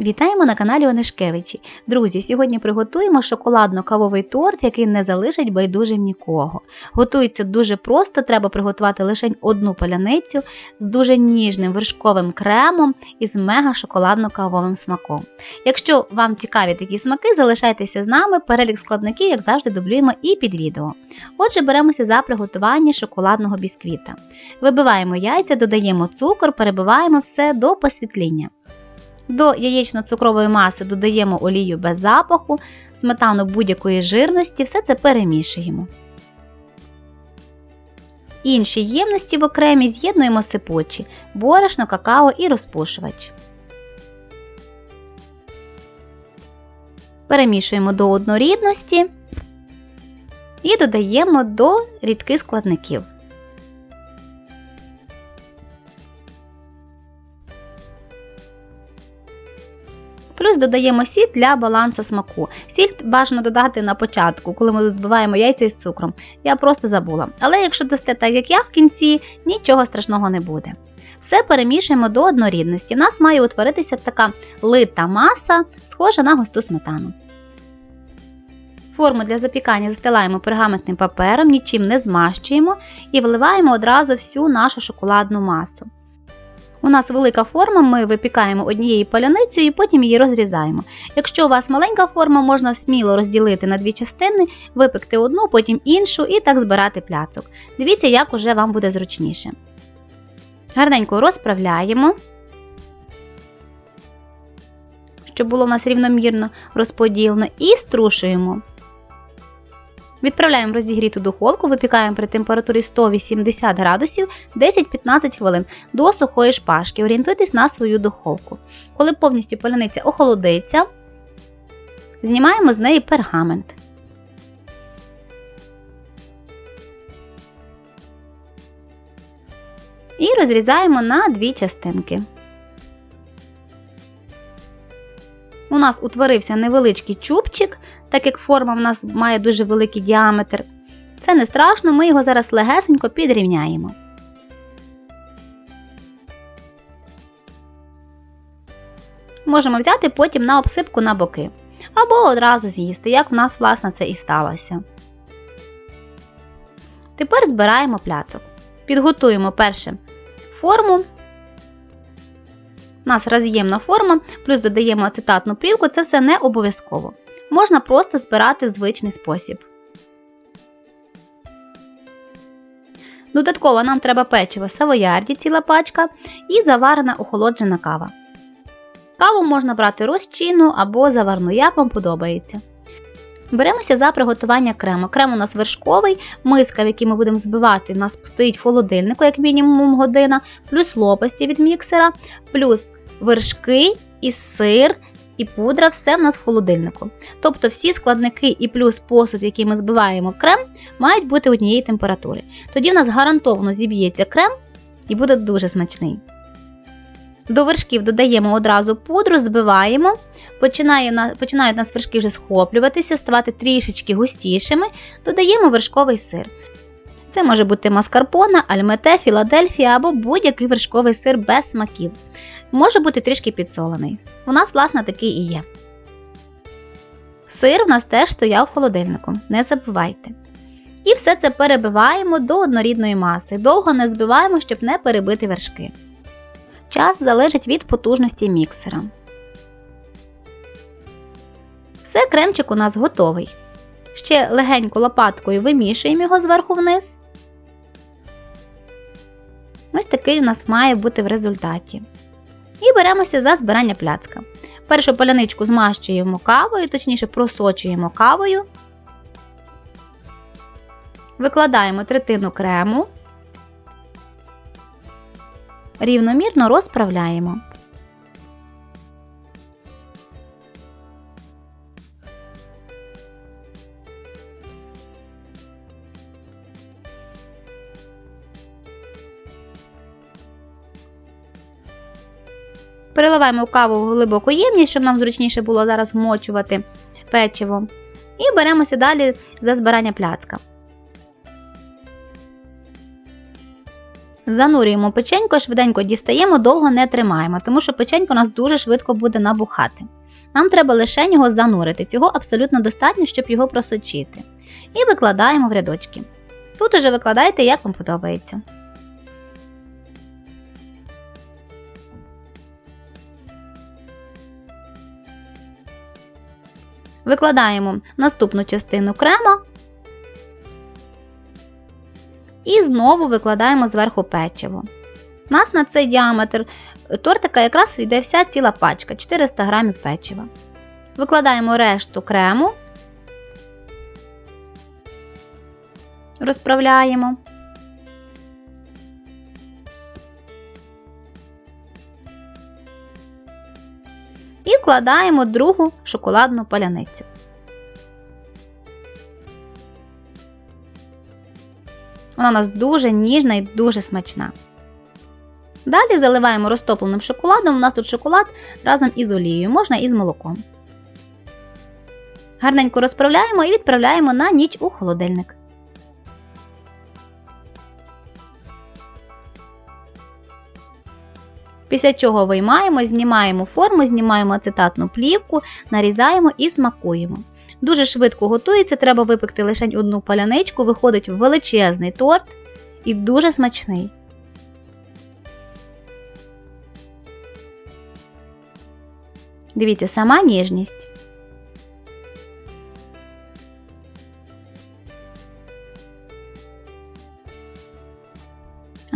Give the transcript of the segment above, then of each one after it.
Вітаємо на каналі Онишкевичі. Друзі, сьогодні приготуємо шоколадно-кавовий торт, який не залишить байдужим нікого. Готується дуже просто, треба приготувати лише одну паляницю з дуже ніжним вершковим кремом і з мега шоколадно-кавовим смаком. Якщо вам цікаві такі смаки, залишайтеся з нами, перелік складників, як завжди, дублюємо і під відео. Отже, беремося за приготування шоколадного бісквіта. Вибиваємо яйця, додаємо цукор, перебиваємо все до посвітління. До яєчно-цукрової маси додаємо олію без запаху, сметану будь-якої жирності, все це перемішуємо. Інші ємності в окремі з'єднуємо сипучі, борошно, какао і розпушувач. Перемішуємо до однорідності і додаємо до рідких складників. Плюс додаємо сіль для балансу смаку. Сіль бажано додати на початку, коли ми збиваємо яйця із цукром. Я просто забула. Але якщо дасте так, як я в кінці, нічого страшного не буде. Все перемішуємо до однорідності. У нас має утворитися така лита маса, схожа на густу сметану. Форму для запікання застилаємо пергаментним папером, нічим не змащуємо і вливаємо одразу всю нашу шоколадну масу. У нас велика форма, ми випікаємо однією паляницею і потім її розрізаємо. Якщо у вас маленька форма, можна сміло розділити на дві частини, випекти одну, потім іншу і так збирати пляцок. Дивіться, як уже вам буде зручніше. Гарненько розправляємо, щоб було у нас рівномірно розподілено, і струшуємо. Відправляємо розігріту духовку, випікаємо при температурі 180 градусів 10-15 хвилин до сухої шпажки. Орієнтуйтесь на свою духовку. Коли повністю поляниця охолодиться, знімаємо з неї пергамент. І розрізаємо на дві частинки. У нас утворився невеличкий чубчик, так як форма в нас має дуже великий діаметр. Це не страшно, ми його зараз легесенько підрівняємо. Можемо взяти потім на обсипку на боки. Або одразу з'їсти, як в нас, власне, це і сталося. Тепер збираємо пляцок. Підготуємо перше форму. У нас роз'ємна форма, плюс додаємо ацетатну плівку, це все не обов'язково можна просто збирати звичний спосіб. Додатково нам треба печиво савоярді ціла пачка і заварена охолоджена кава. Каву можна брати розчинну або заварну, як вам подобається. Беремося за приготування крему. Крем у нас вершковий, миска, в якій ми будемо збивати, у нас стоїть в холодильнику, як мінімум година, плюс лопасті від міксера, плюс вершки і сир, і пудра, все в нас в холодильнику. Тобто всі складники і плюс посуд, який ми збиваємо крем, мають бути однієї температури. Тоді в нас гарантовано зіб'ється крем і буде дуже смачний. До вершків додаємо одразу пудру, збиваємо, починає, починають нас вершки вже схоплюватися, ставати трішечки густішими, додаємо вершковий сир. Це може бути маскарпона, альмете, філадельфія або будь-який вершковий сир без смаків. Може бути трішки підсолений. У нас, власне, такий і є. Сир у нас теж стояв в холодильнику, не забувайте. І все це перебиваємо до однорідної маси. Довго не збиваємо, щоб не перебити вершки. Час залежить від потужності міксера. Все, кремчик у нас готовий. Ще легенько лопаткою вимішуємо його зверху вниз. Ось такий у нас має бути в результаті. І беремося за збирання пляцка. Першу поляничку змащуємо кавою, точніше просочуємо кавою. Викладаємо третину крему, рівномірно розправляємо. Переливаємо каву в глибоку ємність, щоб нам зручніше було зараз вмочувати печиво. І беремося далі за збирання пляцка. Занурюємо печенько, швиденько дістаємо, довго не тримаємо, тому що печенько у нас дуже швидко буде набухати. Нам треба лише його занурити. Цього абсолютно достатньо, щоб його просочити. І викладаємо в рядочки. Тут уже викладайте, як вам подобається. Викладаємо наступну частину крема і знову викладаємо зверху печиво. У нас на цей діаметр тортика якраз йде вся ціла пачка 400 г печива. Викладаємо решту крему, розправляємо. І вкладаємо другу шоколадну паляницю. Вона у нас дуже ніжна і дуже смачна. Далі заливаємо розтопленим шоколадом. У нас тут шоколад разом із олією, можна і з молоком. Гарненько розправляємо і відправляємо на ніч у холодильник. Після чого виймаємо, знімаємо форму, знімаємо ацетатну плівку, нарізаємо і смакуємо. Дуже швидко готується, треба випекти лише одну паляничку, виходить величезний торт і дуже смачний. Дивіться, сама ніжність.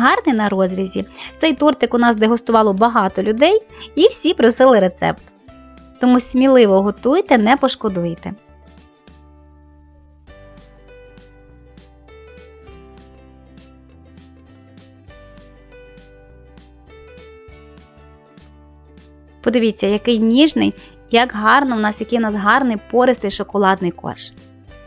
Гарний на розрізі. Цей тортик у нас дегустувало багато людей і всі просили рецепт. Тому сміливо готуйте, не пошкодуйте. Подивіться, який ніжний, як гарно в нас, який у нас гарний пористий шоколадний корж.